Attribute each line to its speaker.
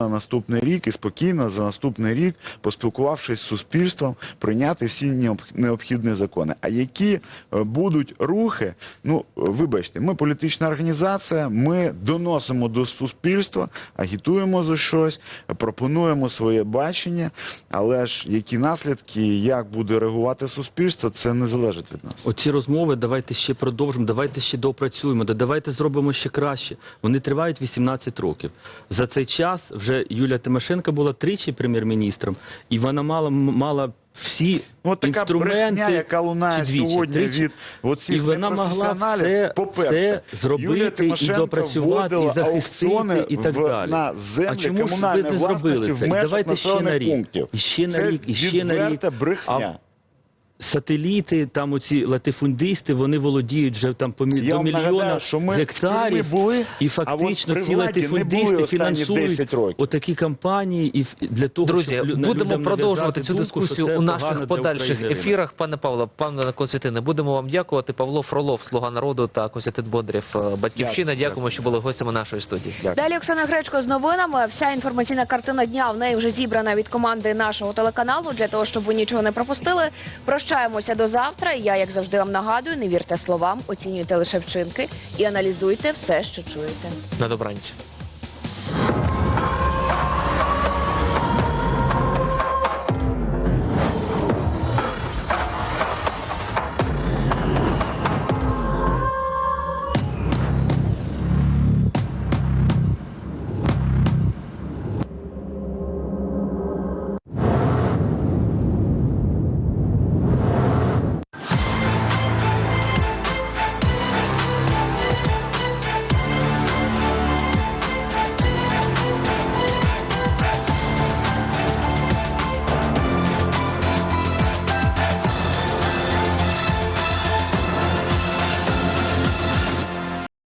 Speaker 1: на наступний рік і спокійно за наступний рік, поспілкувавшись з суспільством, прийняти всі необхідні закони. А які е, будуть рухи? Ну вибачте, ми політична організація, ми доносимо до суспільства, агітуємо за щось, пропонуємо своє бачення. Але ж які наслідки, як буде реагувати суспільство, це не залежить від нас.
Speaker 2: Оці розмови давайте ще продовжимо, давайте ще допрацюємо, давайте зробимо ще краще. Вони тривають 18 років. За цей час вже Юлія Тимошенко була тричі прем'єр-міністром, і вона мала мала всі
Speaker 1: Ну, от така
Speaker 2: інструменти
Speaker 1: брехня, яка лунає
Speaker 2: чи двічі,
Speaker 1: сьогодні
Speaker 2: тричі.
Speaker 1: від оцих
Speaker 2: і вона могла все, все
Speaker 1: Юлія
Speaker 2: зробити і допрацювати, і захистити, і так
Speaker 1: в-
Speaker 2: далі.
Speaker 1: на землі
Speaker 2: а чому ж ви не зробили це? І давайте ще на рік,
Speaker 1: пунктів.
Speaker 2: і ще на
Speaker 1: Це
Speaker 2: рік, і ще на рік.
Speaker 1: брехня.
Speaker 2: А Сателіти, там оці латифундисти, вони володіють вже там по мі-
Speaker 1: Я
Speaker 2: до
Speaker 1: вам
Speaker 2: мільйона
Speaker 1: нагадаю, що ми в
Speaker 2: гектарів.
Speaker 1: тюрмі були,
Speaker 2: і
Speaker 1: а
Speaker 2: фактично
Speaker 1: от при
Speaker 2: ці
Speaker 1: владі не були
Speaker 2: латифундисти
Speaker 1: останні
Speaker 2: фінансують
Speaker 1: 10 років.
Speaker 2: отакі кампанії і ф- для того,
Speaker 3: Друзі,
Speaker 2: щоб лю-
Speaker 3: будемо
Speaker 2: людям
Speaker 3: продовжувати цю
Speaker 2: думку,
Speaker 3: дискусію
Speaker 2: що це
Speaker 3: у
Speaker 2: погано
Speaker 3: наших
Speaker 2: для
Speaker 3: подальших
Speaker 2: України.
Speaker 3: ефірах. Пане Павло, пане Константине, будемо вам дякувати. Павло Фролов, Слуга народу та Костянтин Бондарєв, е, Батьківщина.
Speaker 1: Дякую.
Speaker 3: Дякуємо, що були гостями нашої студії.
Speaker 4: Далі Оксана Гречко з новинами. Вся інформаційна картина дня в неї вже зібрана від команди нашого телеканалу для того, щоб ви нічого не пропустили. Прощаємося до завтра. Я, як завжди, вам нагадую, не вірте словам, оцінюйте лише вчинки і аналізуйте все, що чуєте.
Speaker 3: На добраніч.